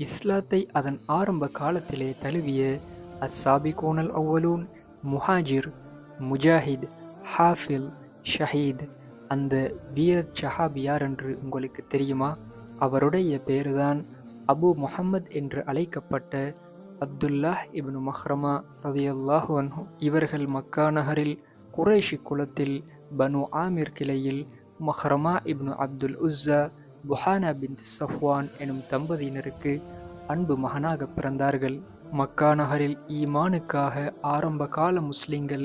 இஸ்லாத்தை அதன் ஆரம்ப காலத்திலே தழுவிய அஸ்ஸாபிகூனல் அவ்வலூன் முஹாஜிர் முஜாஹித் ஹாஃபில் ஷஹீத் அந்த வீர சஹாபி யார் என்று உங்களுக்கு தெரியுமா? அவருடைய பேருதான் அபு முஹம்மத் என்று அழைக்கப்பட்ட அப்துல்லாஹ் இப்னு மஹ்ரமா ரதியல்லாஹு அன்ஹு. இவர்கள் மக்கா நகரில் குரேஷி குலத்தில் பனு ஆமிர் கிளையில் மஹ்ரமா இப்னு அப்துல் உஸ்ஸா புஹானா பின் சஃப்வான் எனும் தம்பதியினருக்கு அன்பு மகனாக பிறந்தார்கள். மக்கா நகரில் ஈமானுக்காக ஆரம்ப கால முஸ்லிம்கள்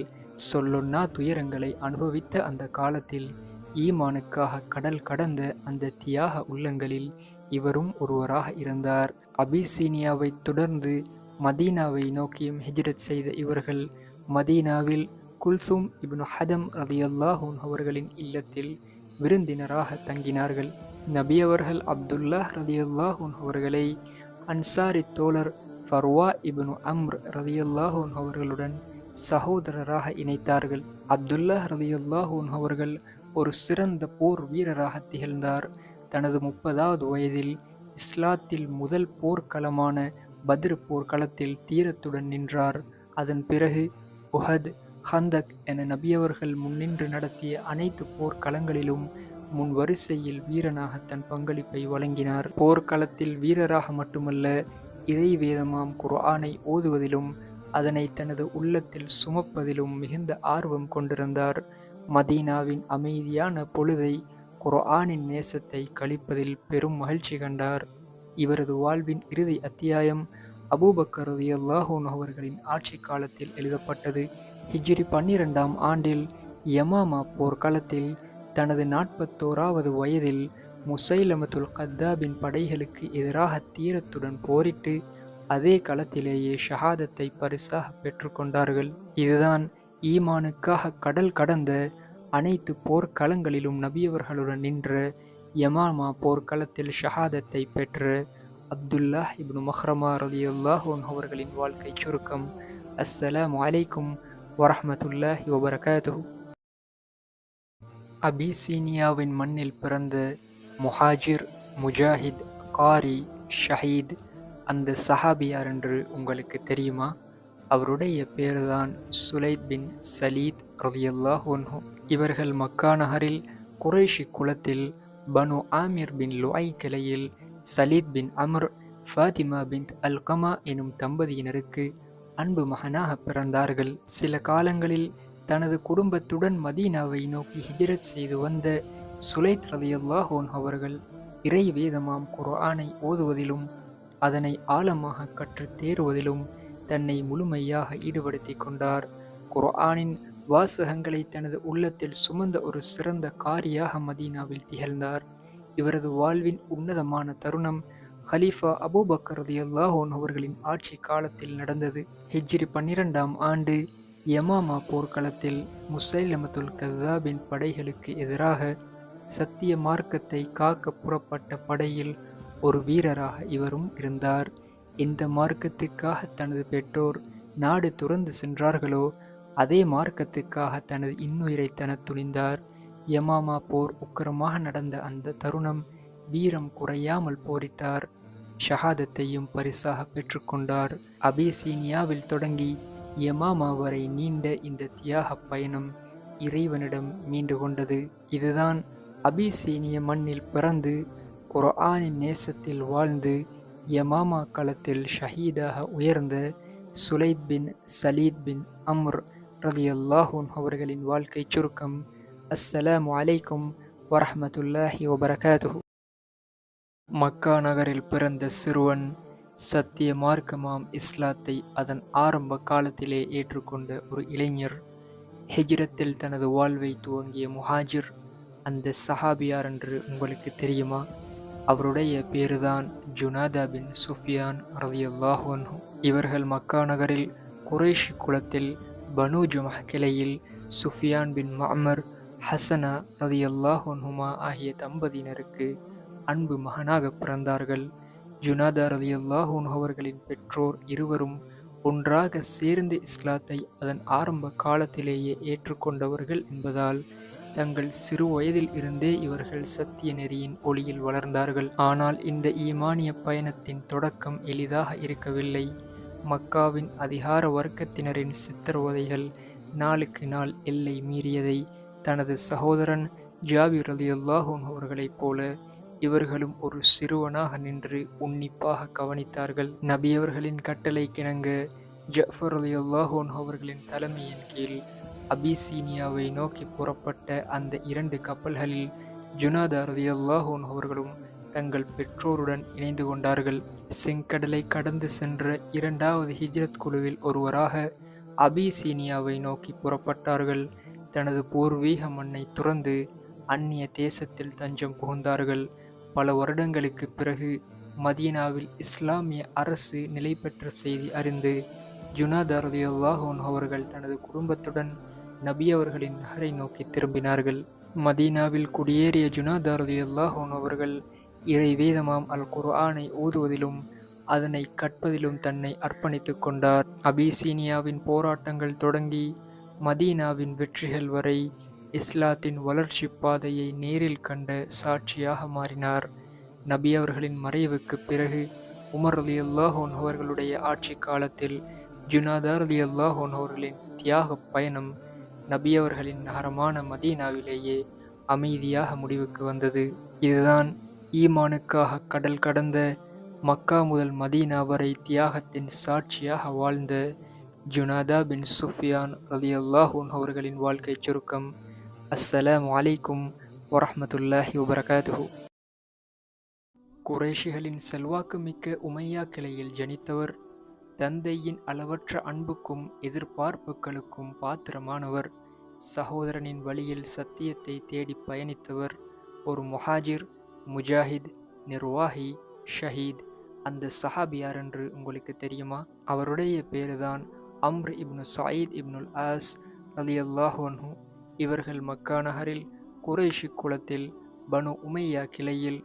சொல்லொன்னா துயரங்களை அனுபவித்த அந்த காலத்தில் ஈமானுக்காக கடல் கடந்த அந்த தியாக உள்ளங்களில் இவரும் ஒருவராக இருந்தார். அபிசீனியாவை தொடர்ந்து மதீனாவை நோக்கியும் ஹிஜ்ரத் செய்த இவர்கள் மதீனாவில் குல்சும் இப்னு ஹதம் ரதியல்லாஹூன் அவர்களின் இல்லத்தில் விருந்தினராக தங்கினார்கள். நபியவர்கள் அப்துல்லா ரதியுல்லாஹூன் அவர்களை அன்சாரி தோழர் ஃபர்வா இபுனு அம்ர் ரதியுல்லாஹூன் அவர்களுடன் சகோதரராக இணைத்தார்கள். அப்துல்லா ரதியுல்லாஹூன் அவர்கள் ஒரு சிறந்த போர் வீரராக திகழ்ந்தார். தனது முப்பதாவது வயதில் இஸ்லாத்தில் முதல் போர்க்களமான பத்ர் போர்க்களத்தில் தீரத்துடன் நின்றார். அதன் பிறகு உஹத் ஹந்தக் என நபியவர்கள் முன்னின்று நடத்திய அனைத்து போர்க்களங்களிலும் முன் வரிசையில் வீரனாக தன் பங்களிப்பை வழங்கினார். போர்க்களத்தில் வீரராக மட்டுமல்ல இறை வேதமாம் குர்ஆனை ஓதுவதிலும் அதனை தனது உள்ளத்தில் சுமப்பதிலும் மிகுந்த ஆர்வம் கொண்டிருந்தார். மதீனாவின் அமைதியான பொழுதை குர்ஆனின் நேசத்தை கழிப்பதில் பெரும் மகிழ்ச்சி கண்டார். இவரது வாழ்வின் இறுதி அத்தியாயம் அபூபக்கர் ரதியல்லாஹூன் அவர்களின் ஆட்சி காலத்தில் எழுதப்பட்டது. ஹிஜ்ரி பன்னிரெண்டாம் ஆண்டில் யமாமா போர்க்களத்தில் தனது நாற்பத்தோராவது வயதில் முசைலமத்துல் கத்தாபின் படைகளுக்கு எதிராக தீரத்துடன் போரிட்டு அதே களத்திலேயே ஷஹாதத்தை பரிசாக பெற்றுக்கொண்டார்கள். இதுதான் ஈமானுக்காக கடல் கடந்த அனைத்து போர்க்களங்களிலும் நபியவர்களுடன் நின்ற யமாமா போர்க்களத்தில் ஷஹாதத்தை பெற்ற அப்துல்லாஹ் இப்னு மஹ்ரமா ரதியுல்லாஹ் அவர்களின் வாழ்க்கை சுருக்கம். அஸ்ஸலாம் அலைக்கும் வரஹமத்துல்லாஹி வபரகாத்து அபிசீனியாவின் மண்ணில் பிறந்த முஹாஜிர் முஜாஹித் காரி ஷஹீத் அந்த சஹாபியார் என்று உங்களுக்கு தெரியுமா? அவருடைய பேர்தான் சுலைத் பின் சலீத் ரலியல்லாஹு இவர்கள் மக்கா நகரில் குறைஷி குலத்தில் பனு ஆமிர் பின் லுஐ கிளையில் சலீத் பின் அமர் ஃபாத்திமா பின் அல்கமா எனும் தம்பதியினருக்கு அன்பு மகனாக பிறந்தார்கள். சில காலங்களில் தனது குடும்பத்துடன் மதீனாவை நோக்கி ஹிஜ்ரத் செய்து வந்த சுலைத் ரலியுல்லாஹோன் அவர்கள் இறை வேதமாம் குர்ஆனை ஓதுவதிலும் அதனை ஆழமாக கற்றுத் தேறுவதிலும் தன்னை முழுமையாக ஈடுபடுத்தி கொண்டார். குர்ஆனின் வாசகங்களை தனது உள்ளத்தில் சுமந்த ஒரு சிறந்த காரியாக மதீனாவில் திகழ்ந்தார். இவரது வாழ்வின் உன்னதமான தருணம் ஹலீஃபா அபூபக்கர் அல்லாஹோன் அவர்களின் ஆட்சி காலத்தில் நடந்தது. ஹிஜ்ரி பன்னிரெண்டாம் ஆண்டு யமாமா போர்க்களத்தில் முசைலமத்துல் கதாபின் படைகளுக்கு எதிராக சத்திய மார்க்கத்தை காக்க புறப்பட்ட படையில் ஒரு வீரராக இவரும் இருந்தார். இந்த மார்க்கத்துக்காக தனது பெற்றோர் நாடு துறந்து சென்றார்களோ அதே மார்க்கத்துக்காக தனது இன்னுயிரை தன துணிந்தார். யமாமா போர் உக்கரமாக நடந்த அந்த தருணம் வீரம் குறையாமல் போரிட்டார். ஷஹாதத்தையும் பரிசாக பெற்றுக்கொண்டார். அபிசீனியாவில் தொடங்கி யமாமா வரை நீண்ட இந்த தியாக பயணம் இறைவனிடம் மீண்டு கொண்டது. இதுதான் அபிசீனிய மண்ணில் பிறந்து குரானின் நேசத்தில் வாழ்ந்து யமாமா களத்தில் ஷஹீதாக உயர்ந்த சுலைத் பின் சலீத் பின் அம்ர் ரலியல்லாஹூன் அவர்களின் வாழ்க்கை சுருக்கம். அஸ்ஸலாமு அலைக்கும் வரமத்துல்லாஹி வபரகாத்து மக்கா நகரில் பிறந்த சிறுவன் சத்திய மார்க்கமாம் இஸ்லாத்தை அதன் ஆரம்ப காலத்திலே ஏற்றுக்கொண்ட ஒரு இளைஞர். ஹெஜிரத்தில் தனது வாழ்வை துவங்கிய முஹாஜிர் அந்த சஹாபியார் என்று உங்களுக்கு தெரியுமா? அவருடைய பேருதான் ஜுனாதா பின் சுஃபியான் ரதியல்லாஹு இவர்கள் மக்கா நகரில் குறைஷி குலத்தில் பனு ஜுமஹ் கிளையில் சுஃபியான் பின் மாமர் ஹசனா ரதியல்லாஹு ஆகிய தம்பதியினருக்கு அன்பு மகனாக பிறந்தார்கள். ஜுனாதா அலி அல்லாஹூன் அவர்களின் பெற்றோர் இருவரும் ஒன்றாக சேர்ந்து இஸ்லாத்தை அதன் ஆரம்ப காலத்திலேயே ஏற்றுக்கொண்டவர்கள் என்பதால் தங்கள் சிறு வயதில் இருந்தே இவர்கள் சத்திய நெறியின் ஒளியில் வளர்ந்தார்கள். ஆனால் இந்த ஈமானிய பயணத்தின் தொடக்கம் எளிதாக இருக்கவில்லை. மக்காவின் அதிகார வர்க்கத்தினரின் சித்திரவதைகள் நாளுக்கு நாள் எல்லை மீறியதை தனது சகோதரன் ஜாபிர் ரலியல்லாஹு அவர்களைப் போல இவர்களும் ஒரு சிறுவனாக நின்று உன்னிப்பாக கவனித்தார்கள். நபியவர்களின் கட்டளை கிணங்க ஜஃபர் அலியுல்லாஹோன் அவர்களின் தலைமையின் கீழ் அபிசீனியாவை நோக்கி புறப்பட்ட அந்த இரண்டு கப்பல்களில் ஜுனாதா ரலியல்லாஹோன் அவர்களும் தங்கள் பெற்றோருடன் இணைந்து கொண்டார்கள். செங்கடலை கடந்து சென்ற இரண்டாவது ஹிஜ்ரத் குழுவில் ஒருவராக அபிசீனியாவை நோக்கி புறப்பட்டார்கள். தனது பூர்வீக மண்ணை துறந்து அந்நிய தேசத்தில் தஞ்சம் புகுந்தார்கள். பல வருடங்களுக்கு பிறகு மதீனாவில் இஸ்லாமிய அரசு நிலை பெற்ற செய்தி அறிந்து ஜுனாதாரதியுல்லாஹோன் அவர்கள் தனது குடும்பத்துடன் நபி அவர்களின் நகரை நோக்கி திரும்பினார்கள். மதீனாவில் குடியேறிய ஜுனாதாரதியுல்லாஹோன் அவர்கள் இறை வேதமாம் அல் குர்ஆனை ஊதுவதிலும் அதனை கற்பதிலும் தன்னை அர்ப்பணித்துக் கொண்டார். அபிசீனியாவின் போராட்டங்கள் தொடங்கி மதீனாவின் வெற்றிகள் வரை இஸ்லாத்தின் வளர்ச்சி பாதையை நேரில் கண்ட சாட்சியாக மாறினார். நபி அவர்களின் மறைவுக்கு பிறகு உமர் அலி அல்லாஹோன் அவர்களுடைய ஆட்சி காலத்தில் ஜுனாதார் அலி அல்லாஹோன் அவர்களின் தியாக பயணம் நபி அவர்களின் நகரமான மதீனாவிலேயே அமைதியாக முடிவுக்கு வந்தது. இதுதான் ஈமானுக்காக கடல் கடந்த மக்கா முதல் மதீனா வரை தியாகத்தின் சாட்சியாக வாழ்ந்த ஜுனாதா பின் சுஃபியான் அலி அல்லாஹூன் அவர்களின் வாழ்க்கை சுருக்கம். அஸ்ஸலாம் வலைக்கும் வரமத்துல்லாஹி வபரகாதுஹு குறைஷிகளின் செல்வாக்கு மிக்க உமையா கிளையில் ஜனித்தவர் தந்தையின் அளவற்ற அன்புக்கும் எதிர்பார்ப்புகளுக்கும் பாத்திரமானவர் சகோதரனின் வழியில் சத்தியத்தை தேடி பயணித்தவர் ஒரு முஹாஜிர் முஜாஹித் நிர்வாகி ஷஹீத் அந்த சஹாபி யார் என்று உங்களுக்கு தெரியுமா அவருடைய பேருதான் Amr ibn Said ibnul As அலி அல்லாஹு இவர்கள் மக்கா நகரில் குரேஷி குலத்தில் பனு உமையா கிளையில்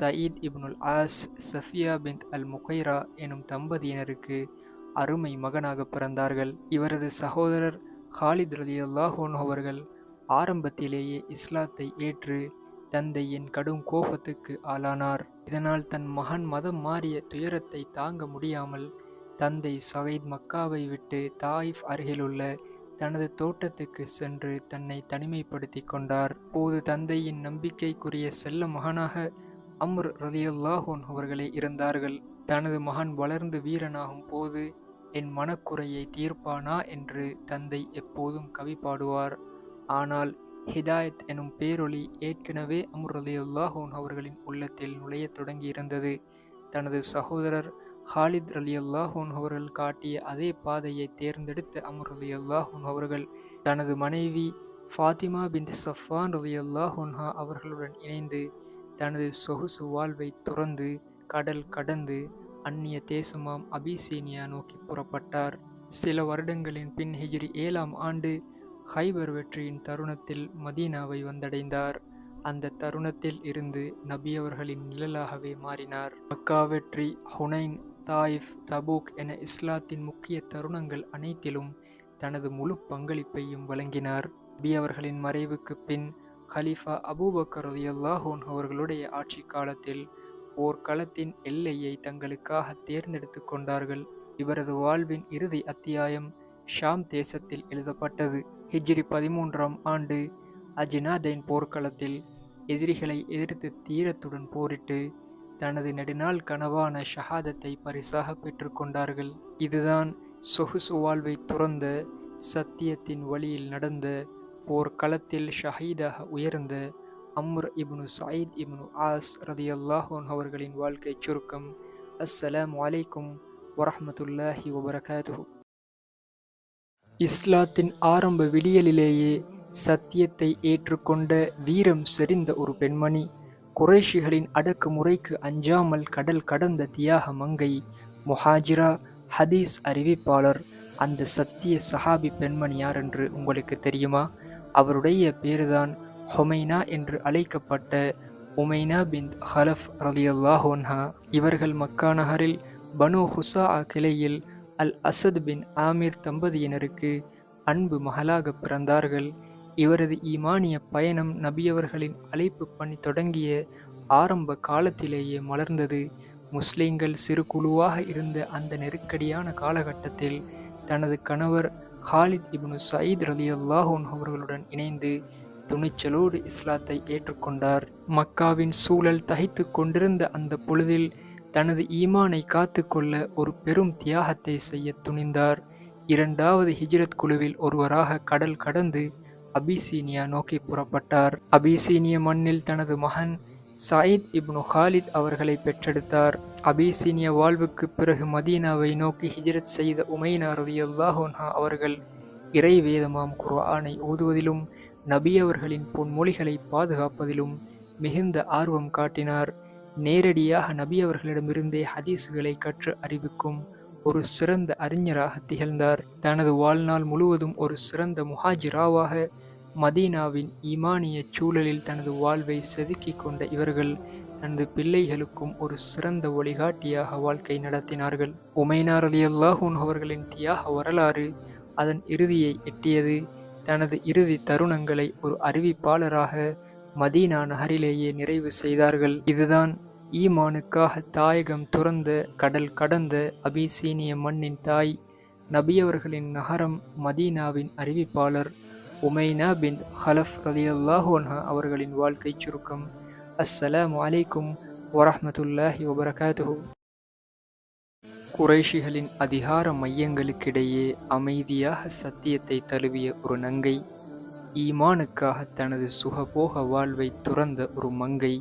Said ibnul As Safiya bin al Mughira எனும் தம்பதியினருக்கு அருமை மகனாக பிறந்தார்கள். இவரது சகோதரர் ஹாலித் ரலி அல்லாஹோன் அவர்கள் ஆரம்பத்திலேயே இஸ்லாத்தை ஏற்று தந்தையின் கடும் கோபத்துக்கு ஆளானார். இதனால் தன் மகன் மதம் மாறிய துயரத்தை தாங்க முடியாமல் தந்தை சகைத் மக்காவை விட்டு தாயிஃப் அருகிலுள்ள தனது தோட்டத்துக்கு சென்று தன்னை தனிமைப்படுத்தி கொண்டார். போது தந்தையின் நம்பிக்கைக்குரிய செல்ல மகனாக அம்ர் ரலியுல்லாஹோன் அவர்களே இருந்தார்கள். தனது மகன் வளர்ந்து வீரனாகும் போது என் மனக்குறையை தீர்ப்பானா? என்று தந்தை எப்போதும் கவி பாடுவார். ஆனால் ஹிதாயத் எனும் பேரொளி ஏற்கனவே அம்ர் ரலியுல்லாஹோன் அவர்களின் உள்ளத்தில் நுழையத் தொடங்கியிருந்தது. தனது சகோதரர் ஹாலித் அலி அல்லாஹூன் அவர்கள் காட்டிய அதே பாதையை தேர்ந்தெடுத்த அமர் அலி அல்லாஹூன் அவர்கள் தனது மனைவி ஃபாத்திமா பின் சஃபான் அலி அல்லாஹூன்ஹா அவர்களுடன் இணைந்து தனது சொகுசு வாழ்வை துறந்து கடல் கடந்து அந்நிய தேசமாம் அபிசீனியா நோக்கி புறப்பட்டார். சில வருடங்களின் பின் ஹிஜ்ரி ஏழாம் ஆண்டு ஹைபர் வெற்றியின் தருணத்தில் மதீனாவை வந்தடைந்தார். அந்த தருணத்தில் இருந்து நபி அவர்களின் நிழலாகவே மாறினார். மக்கா வெற்றி ஹுனைன் தாயிஃப் தபூக் என இஸ்லாத்தின் முக்கிய தருணங்கள் அனைத்திலும் தனது முழு பங்களிப்பையும் வழங்கினார். நபி அவர்களின் மறைவுக்கு பின் ஹலீஃபா அபூபக்கர் அல்லாஹோன் அவர்களுடைய ஆட்சி காலத்தில் போர்க்களத்தின் எல்லையை தங்களுக்காக தேர்ந்தெடுத்து கொண்டார்கள். இவரது வாழ்வின் இறுதி அத்தியாயம் ஷாம் தேசத்தில் எழுதப்பட்டது. ஹிஜ்ரி பதிமூன்றாம் ஆண்டு அஜினாதைன் போர்க்களத்தில் எதிரிகளை எதிர்த்து தீரத்துடன் போரிட்டு தனது நெடுநாள் கனவான ஷஹாதத்தை பரிசாக பெற்றுக்கொண்டார்கள். இதுதான் சொகுசு வாழ்வை துறந்த சத்தியத்தின் வழியில் நடந்த போர்க்களத்தில் ஷஹீதாக உயர்ந்த Amr ibn Said ibn As ரதி அல்லாஹோன் அவர்களின் வாழ்க்கை சுருக்கம். அஸ்ஸலாம் வலைக்கும் வரமத்துல்லாஹி வபரகாது இஸ்லாத்தின் ஆரம்ப விடியலிலேயே சத்தியத்தை ஏற்றுக்கொண்ட வீரம் செறிந்த ஒரு பெண்மணி குறைஷிகளின் அடக்குமுறைக்கு அஞ்சாமல் கடல் கடந்த தியாக மங்கை. முஹாஜிரா ஹதீஸ் அறிவிப்பாளர் அந்த சத்திய சஹாபி பெண்மணி யார் என்று உங்களுக்கு தெரியுமா? அவருடைய பேருதான் ஹொமைனா என்று அழைக்கப்பட்ட உமைனா பின் ஹலஃப் ரலியல்லாஹோன்ஹா இவர்கள் மக்கா நகரில் பனு ஹுசா கிளையில் அல் அசத் பின் ஆமீர் தம்பதியினருக்கு அன்பு மகளாக பிறந்தார்கள். இவரது ஈமானிய பயணம் நபியவர்களின் அழைப்பு பணி தொடங்கிய ஆரம்ப காலத்திலேயே மலர்ந்தது. முஸ்லிம்கள் சிறு குழுவாக இருந்த அந்த நெருக்கடியான காலகட்டத்தில் தனது கணவர் ஹாலித் இப்னு சயீத் ரலி அல்லாஹூன் அவர்களுடன் இணைந்து துணிச்சலோடு இஸ்லாத்தை ஏற்றுக்கொண்டார். மக்காவின் சூழல் தகைத்து கொண்டிருந்த அந்த பொழுதில் தனது ஈமானை காத்து கொள்ள ஒரு பெரும் தியாகத்தை செய்ய துணிந்தார். இரண்டாவது ஹிஜ்ரத் குழுவில் ஒருவராக கடல் கடந்து அபிசீனியா நோக்கி புறப்பட்டார். அபிசீனிய மண்ணில் தனது மகன் சாயித் இப்னு ஹாலித் அவர்களை பெற்றெடுத்தார். அபிசீனிய வாழ்வுக்கு பிறகு மதீனாவை நோக்கி ஹிஜ்ரத் செய்த உமைனா ரதியுல்லாஹோன்ஹா அவர்கள் இறை வேதமாம் குர்ஆனை ஓதுவதிலும் நபி அவர்களின் பொன்மொழிகளை பாதுகாப்பதிலும் மிகுந்த ஆர்வம் காட்டினார். நேரடியாக நபி அவர்களிடமிருந்தே ஹதீஸுகளை கற்று அறிவிக்கும் ஒரு சிறந்த அறிஞராக திகழ்ந்தார். தனது வாழ்நாள் முழுவதும் ஒரு சிறந்த முஹாஜிராவாக மதீனாவின் ஈமானிய சூழலில் தனது வாழ்வை செதுக்கிக் கொண்ட இவர்கள் தனது பிள்ளைகளுக்கும் ஒரு சிறந்த வழிகாட்டியாக வாழ்க்கை நடத்தினார்கள். உமைனார் அலி அல்லாஹூன் அவர்களின் தியாக வரலாறு அதன் இறுதியை எட்டியது. தனது இறுதி தருணங்களை ஒரு அறிவிப்பாளராக மதீனா நகரிலேயே நிறைவு செய்தார்கள். இதுதான் ஈமானுக்காக தாயகம் துறந்த கடல் கடந்த அபிசீனிய மண்ணின் தாய் நபியவர்களின் நகரம் மதீனாவின் அறிவிப்பாளர். உமைனா பின் ஹலஃப் ரலியல்லாஹோன்ஹா அவர்களின் வாழ்க்கை சுருக்கம். அஸ்ஸலாமு அலைக்கும் வரஹமத்துல்லாஹி வபரகாத்துஹு. குறைஷிகளின் அதிகார மையங்களுக்கிடையே அமைதியாக சத்தியத்தை தழுவிய ஒரு நங்கை ஈமானுக்காக தனது சுகபோக வாழ்வை துறந்த ஒரு மங்கை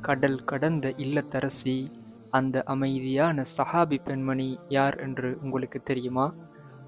கடல் கடந்த இல்லத்தரசி அந்த அமைதியான சஹாபி பெண்மணி யார் என்று உங்களுக்கு தெரியுமா?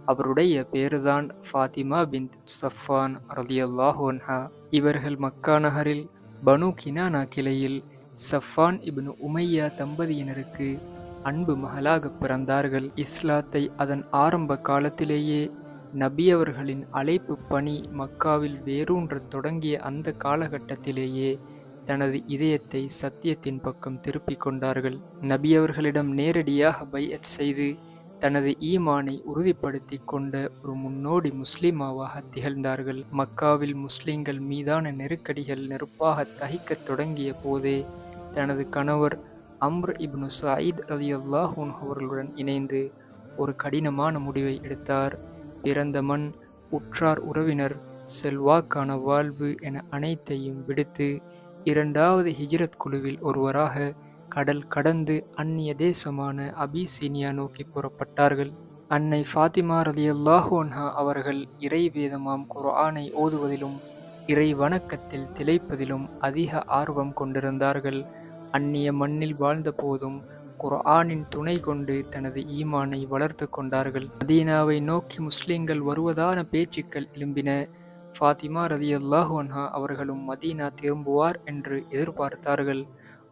அவருடைய பேருதான் ஃபாத்திமா பின் சஃபான் ரலியல்லாஹோன்ஹா இவர்கள் மக்கா நகரில் பனு கினானா கிளையில் சஃபான் இப்னு உமையா தம்பதியினருக்கு அன்பு மகளாக பிறந்தார்கள். இஸ்லாத்தை அதன் ஆரம்ப காலத்திலேயே நபி அவர்களின் அழைப்பு பணி மக்காவில் வேரூன்ற தொடங்கிய அந்த காலகட்டத்திலேயே தனது இதயத்தை சத்தியத்தின் பக்கம் திருப்பிக் கொண்டார்கள். நபி அவர்களிடம் நேரடியாக பையத் செய்து தனது ஈமானை உறுதிப்படுத்தி கொண்ட ஒரு முன்னோடி முஸ்லிமாவாக திகழ்ந்தார்கள். மக்காவில் முஸ்லிம்கள் மீதான நெருக்கடிகள் நெருப்பாக தகிக்கத் தொடங்கிய போதே தனது கணவர் அம்ர் இப்னு சாயித் அலி அல்லாஹூன் அவர்களுடன் இணைந்து ஒரு கடினமான முடிவை எடுத்தார். பிறந்த மண் உற்றார் உறவினர் செல்வாக்கான வாழ்வு என அனைத்தையும் விடுத்து இரண்டாவது ஹிஜ்ரத் குழுவில் ஒருவராக கடல் கடந்து அந்நிய தேசமான அபிசீனியா நோக்கி புறப்பட்டார்கள். அன்னை ஃபாத்திமா ரலியல்லாஹு அன்ஹா அவர்கள் இறை வேதமாம் குர்ஆனை ஓதுவதிலும் இறை வணக்கத்தில் திளைப்பதிலும் அதிக ஆர்வம் கொண்டிருந்தார்கள். அந்நிய மண்ணில் வாழ்ந்த போதும் குர்ஆனின் துணை கொண்டு தனது ஈமானை வளர்த்து கொண்டார்கள். மதீனாவை நோக்கி முஸ்லிம்கள் வருவதான பேச்சுக்கள் எழும்பின. ஃபாத்திமா ரலியல்லாஹு அன்ஹா அவர்களும் மதீனா திரும்புவார் என்று எதிர்பார்த்தார்கள்.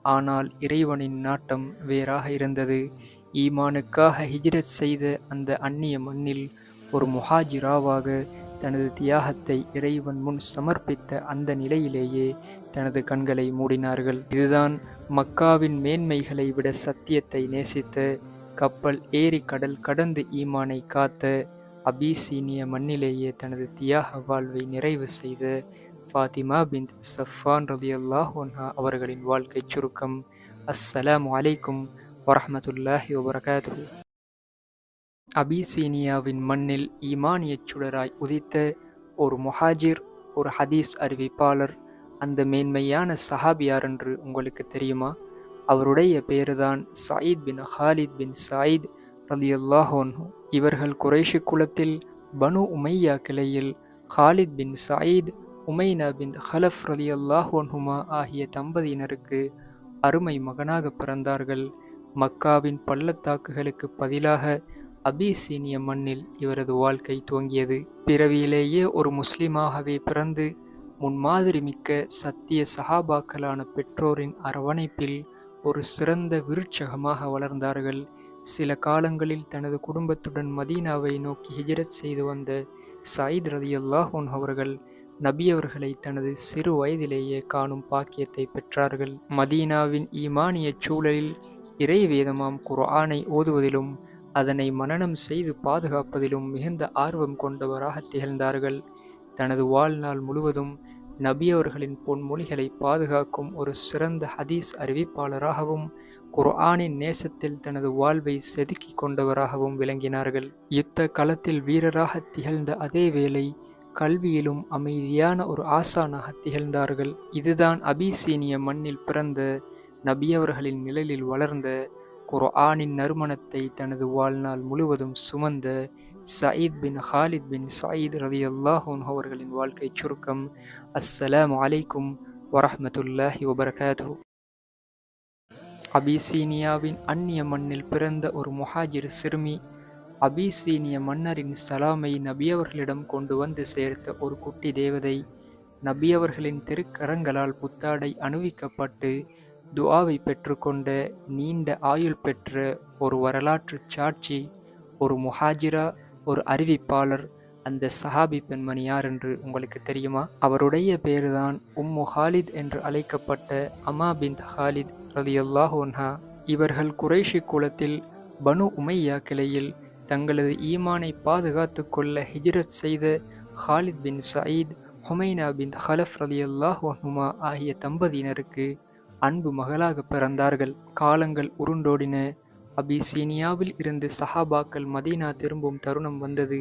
ஆனால் இறைவனின் நாட்டம் வேறாக இருந்தது. ஈமானுக்காக ஹிஜ்ரத் செய்த அந்த அந்நிய மண்ணில் ஒரு முஹாஜிராவாக தனது தியாகத்தை இறைவன் முன் சமர்ப்பித்த அந்த நிலையிலேயே தனது கண்களை மூடினார்கள். இதுதான் மக்காவின் மேன்மைகளை விட சத்தியத்தை நேசித்த கப்பல் ஏறி கடல் கடந்து ஈமானை காத்த அபிசீனிய மண்ணிலேயே தனது தியாக வாழ்வை நிறைவு செய்த ஃபாத்திமா பின் சஃபான் ரதி அல்லாஹோன்ஹா அவர்களின் வாழ்க்கை சுருக்கம். அஸ்ஸலாமு அலைக்கும் வரஹமத்துல்லாஹி வபரகாத்துஹு. அபிசீனியாவின் மண்ணில் ஈமானியச் சுடராய் உதித்த ஒரு முஹாஜிர் ஒரு ஹதீஸ் அறிவிப்பாளர் அந்த மேன்மையான சஹாபியார் என்று உங்களுக்கு தெரியுமா? அவருடைய பேருதான் Saeed bin Khalid bin Saeed ரலியல்லாஹோன்ஹு இவர்கள் குறைஷி குலத்தில் பனு உமையா கிளையில் Khalid bin Saeed Umaina bin Khalaf ரலியல்லாஹோன்ஹுமா ஆகிய தம்பதியினருக்கு அருமை மகனாக பிறந்தார்கள். மக்காவின் பள்ளத்தாக்குகளுக்கு பதிலாக அபிசீனிய மண்ணில் இவரது வாழ்க்கை துவங்கியது. பிறவியிலேயே ஒரு முஸ்லிமாகவே பிறந்து முன்மாதிரி மிக்க சத்திய சஹாபாக்களான பெற்றோரின் அரவணைப்பில் ஒரு சிறந்த விருட்சகமாக வளர்ந்தார்கள். சில காலங்களில் தனது குடும்பத்துடன் மதீனாவை நோக்கி ஹிஜரத் செய்து வந்த சயித் ரதியுல்லாஹோன் அவர்கள் நபி அவர்களை தனது சிறு வயதிலேயே காணும் பாக்கியத்தை பெற்றார்கள். மதீனாவின் ஈமானிய சூழலில் இறை வேதமாம் குர்ஆனை ஓதுவதிலும் அதனை மனனம் செய்து பாதுகாப்பதிலும் மிகுந்த ஆர்வம் கொண்டவராக திகழ்ந்தார்கள். தனது வாழ்நாள் முழுவதும் நபி அவர்களின் பொன்மொழிகளை பாதுகாக்கும் ஒரு சிறந்த ஹதீஸ் அறிவிப்பாளராகவும் குர்ஆனின் நேசத்தில் தனது வாழ்வை செதுக்கிக் கொண்டவராகவும் விளங்கினார்கள். யுத்த களத்தில் வீரராக திகழ்ந்த அதே வேளை கல்வியிலும் அமைதியான ஒரு ஆசானாக திகழ்ந்தார்கள். இதுதான் அபிசீனிய மண்ணில் பிறந்த நபியவர்களின் நிழலில் வளர்ந்த குர்ஆனின் நறுமணத்தை தனது வாழ்நாள் முழுவதும் சுமந்த Said bin Khalid bin Said ரதி அல்லாஹூன் அவர்களின் வாழ்க்கை சுருக்கம். அஸ்ஸலாம் அலைக்கும் வரஹமத்துல்லாஹி வபரகாத்து அபிசீனியாவின் அந்நிய மண்ணில் பிறந்த ஒரு முஹாஜிர் சிறுமி அபிசீனிய மன்னரின் சலாமை நபியவர்களிடம் கொண்டு வந்து சேர்த்த ஒரு குட்டி தேவதை நபியவர்களின் திருக்கரங்களால் புத்தாடை அணுவிக்கப்பட்டு துஆவை பெற்றுக்கொண்ட நீண்ட ஆயுள் பெற்ற ஒரு வரலாற்று சாட்சி ஒரு முஹாஜிரா ஒரு அறிவிப்பாளர் அந்த சஹாபி பெண்மணி யார் என்று உங்களுக்கு தெரியுமா? அவருடைய பேருதான் உம்மு ஹாலித் என்று அழைக்கப்பட்ட அமா பின் ஹாலித் ரலியல்லாஹோன்ஹா இவர்கள் குறைஷி குலத்தில் பனு உமையா கிளையில் தங்களது ஈமானை பாதுகாத்து கொள்ள ஹிஜ்ரத் செய்த Khalid bin Saeed Humaina bin Khalaf ஹுமா ஆகிய தம்பதியினருக்கு அன்பு மகளாக பிறந்தார்கள். காலங்கள் உருண்டோடின. அபிசீனியாவில் இருந்து சஹாபாக்கள் மதீனா திரும்பும் தருணம் வந்தது.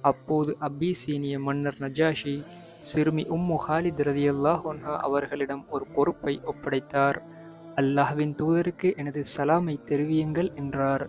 அப்போது அபிசீனிய மன்னர் நஜாஷி சிறுமி உம்மு ஹாலித் ரதி ரதியல்லாஹொன்ஹா அவர்களிடம் ஒரு பொறுப்பை ஒப்படைத்தார். அல்லாஹ்வின் தூதருக்கு எனது சலாமை தெரிவியுங்கள் என்றார்.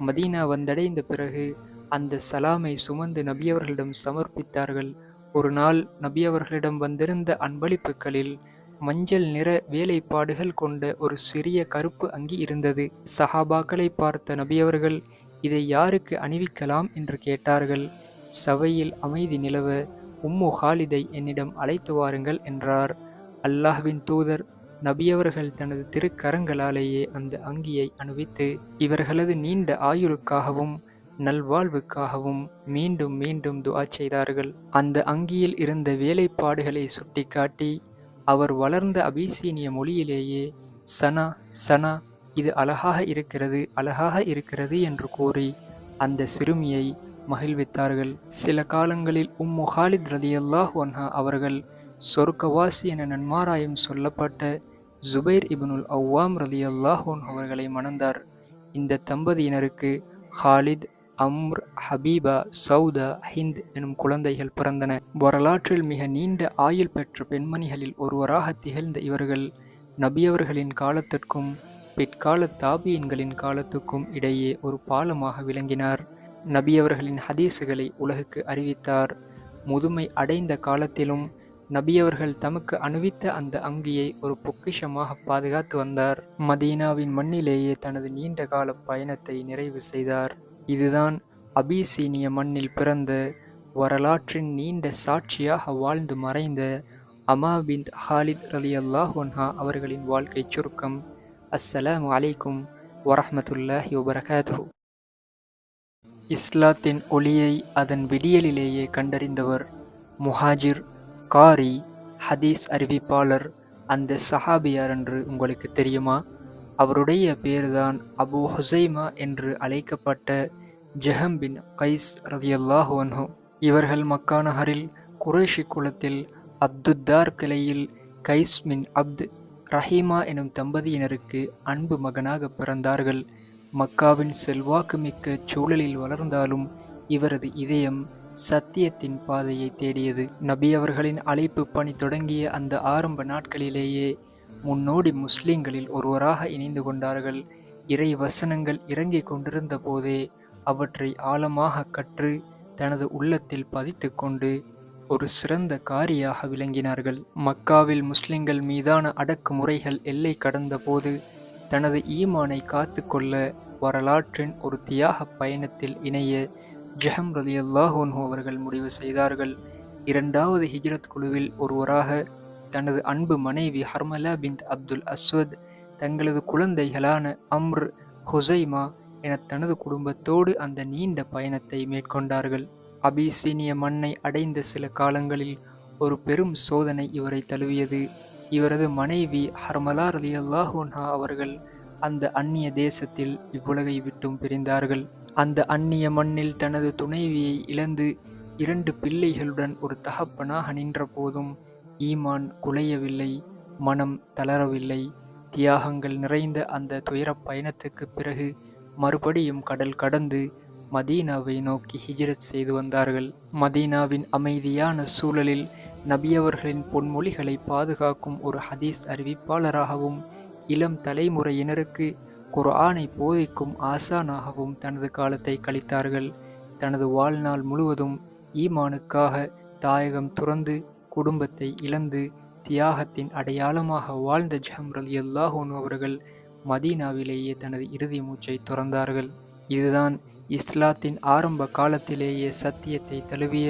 மதீனா வந்தடைந்த பிறகு அந்த சலாமை சுமந்து நபியவர்களிடம் சமர்ப்பித்தார்கள். ஒரு நாள் நபியவர்களிடம் வந்திருந்த அன்பளிப்புகளில் மஞ்சள் நிற வேலைப்பாடுகள் கொண்ட ஒரு சிறிய கருப்பு அங்கி இருந்தது. சஹாபாக்களை பார்த்த நபியவர்கள் இதை யாருக்கு அணிவிக்கலாம்? என்று கேட்டார்கள். சபையில் அமைதி நிலவ உம்மு ஹாலிதை என்னிடம் அழைத்து வாருங்கள் என்றார். அல்லாஹ்வின் தூதர் நபியவர்கள் தனது திருக்கரங்களாலேயே அந்த அங்கியை அணிவித்து இவர்களது நீண்ட ஆயுளுக்காகவும் நல்வாழ்வுக்காகவும் மீண்டும் மீண்டும் துவா செய்தார்கள். அந்த அங்கியில் இருந்த வேலைப்பாடுகளை சுட்டிக்காட்டி அவர் வளர்ந்த அபிசீனிய மொழியிலேயே சனா சனா இது அழகாக இருக்கிறது அழகாக இருக்கிறது என்று கூறி அந்த சிறுமியை மகிழ்வித்தார்கள். சில காலங்களில் உம் முஹாலித் ரலியல்லாஹ் ஒன்ஹா அவர்கள் சொர்க்கவாசி என நன்மாராயம் சொல்லப்பட்ட ஜுபைர் இப்னுல் அவ்வாம் ரலியல்லாஹோன் அவர்களை மணந்தார். இந்த தம்பதியினருக்கு Khalid Amr Habiba Sauda Hind எனும் குழந்தைகள் பிறந்தன. வரலாற்றில் மிக நீண்ட ஆயுள் பெற்ற பெண்மணிகளில் ஒருவராக திகழ்ந்த இவர்கள் நபியவர்களின் காலத்திற்கும் பிற்கால தாபியன்களின் காலத்துக்கும் இடையே ஒரு பாலமாக விளங்கினார். நபியவர்களின் ஹதீசுகளை உலகுக்கு அறிவித்தார். முதுமை அடைந்த காலத்திலும் நபியவர்கள் தமக்கு அணிவித்த அந்த அங்கியை ஒரு பொக்கிஷமாக பாதுகாத்து வந்தார். மதீனாவின் மண்ணிலேயே தனது நீண்ட கால பயணத்தை நிறைவு செய்தார். இதுதான் அபிசீனிய மண்ணில் பிறந்த வரலாற்றின் நீண்ட சாட்சியாக வாழ்ந்து மறைந்த அமா பின் ஹாலித் அலி அல்லாஹொன்ஹா அவர்களின் வாழ்க்கை சுருக்கம். அஸ்ஸலாம் அலைக்கும் வரஹமத்துல்லாஹி வபரகாத்து இஸ்லாத்தின் ஒளியை அதன் விடியலிலேயே கண்டறிந்தவர் முஹாஜிர் காரி ஹதீஸ் அறிவிப்பாளர் அந்த சஹாபியார் என்று உங்களுக்கு தெரியுமா? அவருடைய பேர்தான் அபு ஹுசைமா என்று அழைக்கப்பட்ட ஜெஹம் பின் கைஸ் ரதியல்லாஹு இவர்கள் மக்கா நகரில் குரேஷி குலத்தில் அப்துத்தார் கிளையில் கைஸ் மின் அப்து ரஹீமா எனும் தம்பதியினருக்கு அன்பு மகனாக பிறந்தார்கள். மக்காவின் செல்வாக்கு மிக்க சூழலில் வளர்ந்தாலும் இவரது இதயம் சத்தியத்தின் பாதையை தேடியது. நபி அவர்களின் அழைப்பு பணி தொடங்கிய அந்த ஆரம்ப நாட்களிலேயே முன்னோடி முஸ்லிம்களில் ஒருவராக இணைந்து கொண்டார்கள். இறை வசனங்கள் இறங்கிக் கொண்டிருந்த போதே அவற்றை ஆழமாக கற்று தனது உள்ளத்தில் பதித்து கொண்டு ஒரு சிறந்த காரியாக விளங்கினார்கள். மக்காவில் முஸ்லிம்கள் மீதான அடக்குமுறைகள் எல்லை கடந்த போது தனது ஈமானை காத்து கொள்ள வரலாற்றின் ஒரு தியாக பயணத்தில் இணைய ஜஹம் ரலி அல்லாஹோன்ஹோ அவர்கள் முடிவு செய்தார்கள். இரண்டாவது ஹிஜ்ரத் குழுவில் ஒருவராக தனது அன்பு மனைவி ஹர்மலா பின் அப்துல் அஸ்வத் தங்களது குழந்தைகளான அம்ர் ஹுசைமா என தனது குடும்பத்தோடு அந்த நீண்ட பயணத்தை மேற்கொண்டார்கள். அபிசீனிய மண்ணை அடைந்த சில காலங்களில் ஒரு பெரும் சோதனை இவரை தழுவியது. இவரது மனைவி ஹர்மலா ரலி அல்லாஹோன்ஹா அவர்கள் அந்த அந்நிய தேசத்தில் இவ்வுலகை விட்டும் பிரிந்தார்கள். அந்த அந்நிய மண்ணில் தனது துணைவியை இழந்து இரண்டு பிள்ளைகளுடன் ஒரு தகப்பனாக நின்ற போதும் ஈமான் குலையவில்லை மனம் தளரவில்லை. தியாகங்கள் நிறைந்த அந்த துயரப் பயணத்துக்கு பிறகு மறுபடியும் கடல் கடந்து மதீனாவை நோக்கி ஹிஜ்ரத் செய்து வந்தார்கள். மதீனாவின் அமைதியான சூழலில் நபியவர்களின் பொன்மொழிகளை பாதுகாக்கும் ஒரு ஹதீஸ் அறிவிப்பாளராகவும் இளம் தலைமுறையினருக்கு குர்ஆனை போதிக்கும் ஆசானாகவும் தனது காலத்தை கழித்தார்கள். தனது வாழ்நாள் முழுவதும் ஈமானுக்காக தாயகம் துறந்து குடும்பத்தை இழந்து தியாகத்தின் அடையாளமாக வாழ்ந்த ஜஹம்ரல் எல்லாஹோன் அவர்கள் மதீனாவிலேயே தனது இறுதி மூச்சை துறந்தார்கள். இதுதான் இஸ்லாத்தின் ஆரம்ப காலத்திலேயே சத்தியத்தை தழுவிய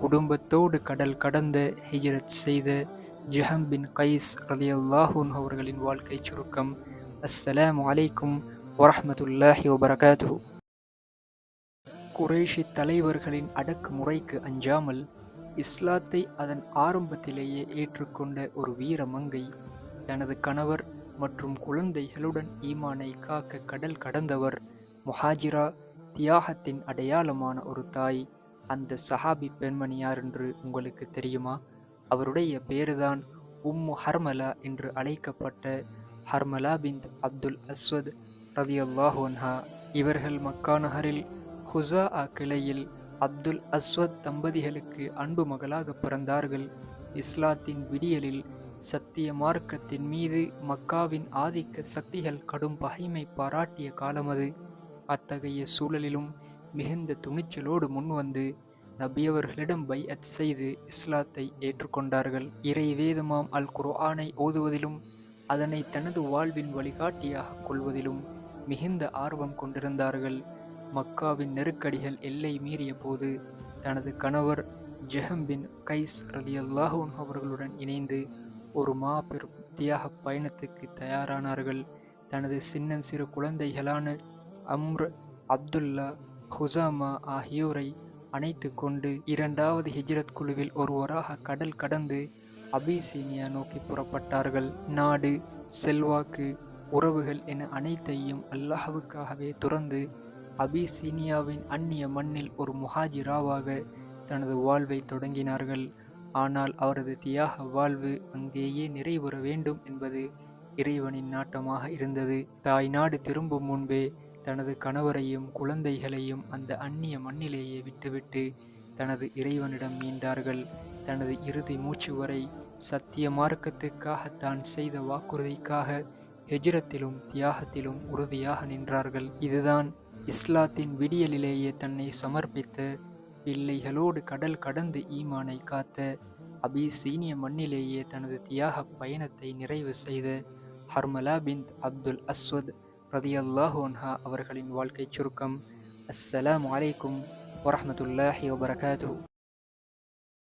குடும்பத்தோடு கடல் கடந்த ஹிஜ்ரத் செய்த ஜஹம் பின் கைஸ் ரலியல்லாஹூன் அவர்களின் வாழ்க்கை சுருக்கம். அஸ்ஸலாமு அலைக்கும் வரஹமத்துல்லாஹி வபரகாத்து குரேஷி தலைவர்களின் அடக்குமுறைக்கு அஞ்சாமல் இஸ்லாத்தை அதன் ஆரம்பத்திலேயே ஏற்றுக்கொண்ட ஒரு வீர மங்கை தனது கணவர் மற்றும் குழந்தைகளுடன் ஈமானை காக்க கடல் கடந்தவர் முஹாஜிரா தியாகத்தின் அடையாளமான ஒரு தாய் அந்த சஹாபி பெண்மணி யார் என்று உங்களுக்கு தெரியுமா? அவருடைய பேருதான் உம்மு ஹர்மலா என்று அழைக்கப்பட்ட ஹர்மலா பிந்த் அப்துல் அஸ்வத் ரதியல்லாஹு ஹோன்ஹா இவர்கள் மக்கா நகரில் ஹுசா ஆ கிளையில் அப்துல் அஸ்வத் தம்பதிகளுக்கு அன்பு மகளாக பிறந்தார்கள். இஸ்லாத்தின் விடியலில் சத்திய மார்க்கத்தின் மீது மக்காவின் ஆதிக்க சக்திகள் கடும் பகைமை பாராட்டிய காலம் அது. அத்தகைய சூழலிலும் மிகுந்த துணிச்சலோடு முன்வந்து நபியவர்களிடம் பைஅத் செய்து இஸ்லாத்தை ஏற்றுக்கொண்டார்கள். இறை வேதமாம் அல் குர்ஆனை ஓதுவதிலும் அதனை தனது வாழ்வின் வழிகாட்டியாக கொள்வதிலும் மிகுந்த ஆர்வம் கொண்டிருந்தார்கள். மக்காவின் நெருக்கடிகள் எல்லை மீறிய போது தனது கணவர் ஜெஹம் பின் கைஸ் ரலி அல்லாஹூன் அவர்களுடன் இணைந்து ஒரு மாபெரும் தியாக பயணத்துக்கு தயாரானார்கள். தனது சின்னஞ்சிறு குழந்தைகளான அம்ர் அப்துல்லா ஹுசாமா ஆகியோரை அணைத்து கொண்டு இரண்டாவது ஹிஜ்ரத் குழுவில் ஒருவராக கடல் கடந்து அபிசீனியா நோக்கி புறப்பட்டார்கள். நாடு செல்வாக்கு உறவுகள் என அனைத்தையும் அல்லாஹுக்காகவே துறந்து அபிசீனியாவின் அந்நிய மண்ணில் ஒரு முஹாஜிராவாக தனது வாழ்வை தொடங்கினார்கள். ஆனால் அவரது தியாக வாழ்வு அங்கேயே நிறைவுற வேண்டும் என்பது இறைவனின் நாட்டமாக இருந்தது. தாய் நாடு திரும்பும் முன்பே தனது கணவரையும் குழந்தைகளையும் அந்த அந்நிய மண்ணிலேயே விட்டுவிட்டு தனது இறைவனிடம் மீண்டார்கள் தனது இறுதி மூச்சு வரை சத்திய மார்க்கத்துக்காக தான் செய்த வாக்குறுதிக்காக ஹெஜ்ரத்திலும் தியாகத்திலும் உறுதியாக நின்றார்கள். இதுதான் இஸ்லாத்தின் விடியலிலேயே தன்னை சமர்ப்பித்த பிள்ளைகளோடு கடல் கடந்து ஈமானை காத்த அபிசீனிய மண்ணிலேயே தனது தியாக பயணத்தை நிறைவு செய்த ஹர்மலா பின் அப்துல் அஸ்வத் ரதியல்லாஹு அன்ஹா அவர்களின் வாழ்க்கை சுருக்கம். அஸ்ஸலாம் அலைக்கும் வரமத்துல்லாஹி வபரகாத்து